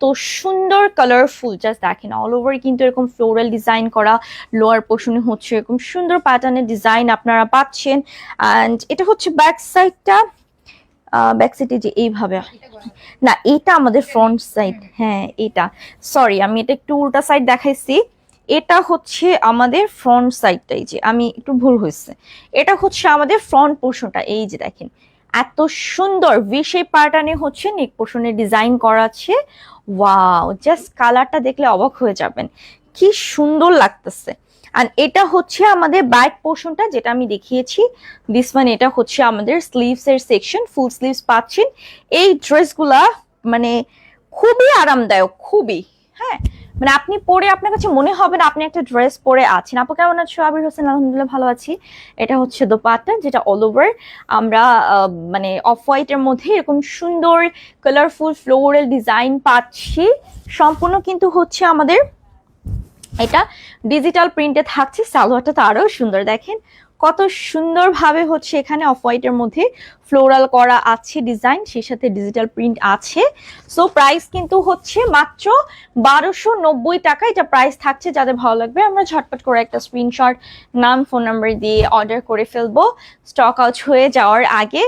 এত সুন্দর colourful just দেখেন অল ওভার কিন্তু এরকম ফ্লোরাল ডিজাইন করা লোয়ার পোর্শনে হচ্ছে এরকম সুন্দর প্যাটার্নের ডিজাইন আপনারা পাচ্ছেন। অ্যান্ড এটা হচ্ছে ব্যাক সাইডটা ব্যাক সাইডে যে এইভাবে। না, এটা আমাদের ফ্রন্ট সাইড হ্যাঁ এটা। সরি আমি এটা একটু উল্টা সাইড দেখাইছি। এটা হচ্ছে আমাদের ফ্রন্ট সাইডটাই যে, আমি একটু ভুল হয়েছে। এটা হচ্ছে আমাদের ফ্রন্ট পোর্শনটা এই যে দেখেন। এত সুন্দর ভি প্যাটার্নে হচ্ছে নেক পোর্শনে ডিজাইন করা আছে। ওয়াও জাস্ট কালারটা দেখলে অবাক হয়ে যাবেন। কি সুন্দর লাগতেছে। আর এটা হচ্ছে আমাদের ব্যাক পোর্শনটা যেটা আমি দেখিয়েছি। দিস ওয়ান এটা হচ্ছে আমাদের স্লিভস এর সেকশন ফুল স্লিভস পাচ্ছেন। এই ড্রেসগুলা মানে খুবই আরামদায়ক, খুবই। মানে আপনি পরে আপনার কাছে মনে হবে না আপনি একটা ড্রেস পরে আছেন। আপু, কেমন আছো? আবির হোসেন, আলহামদুলিল্লাহ ভালো আছি। এটা হচ্ছে দোপাট্টা, যেটা অল ওভার আমরা মানে অফ হোয়াইটের মধ্যে এরকম সুন্দর কালারফুল ফ্লোরাল ডিজাইন পাচ্ছি। সম্পূর্ণ কিন্তু হচ্ছে আমাদের এটা ডিজিটাল প্রিন্টে থাকছে। সালোয়ারটা তো আরও সুন্দর, দেখেন। কত সুন্দরভাবে হচ্ছে এখানে অফ হোয়াইটের মধ্যে ফ্লোরাল করা আছে ডিজাইন, সেই সাথে ডিজিটাল প্রিন্ট আছে। সো প্রাইস কিন্তু হচ্ছে মাত্র বারোশো নব্বই টাকা। এটা প্রাইস থাকছে, যাদের ভালো লাগবে আমরা ঝটপট করে একটা স্ক্রিনশট নাম ফোন নাম্বার দিয়ে অর্ডার করে ফেলব। স্টক আউট হয়ে যাওয়ার আগে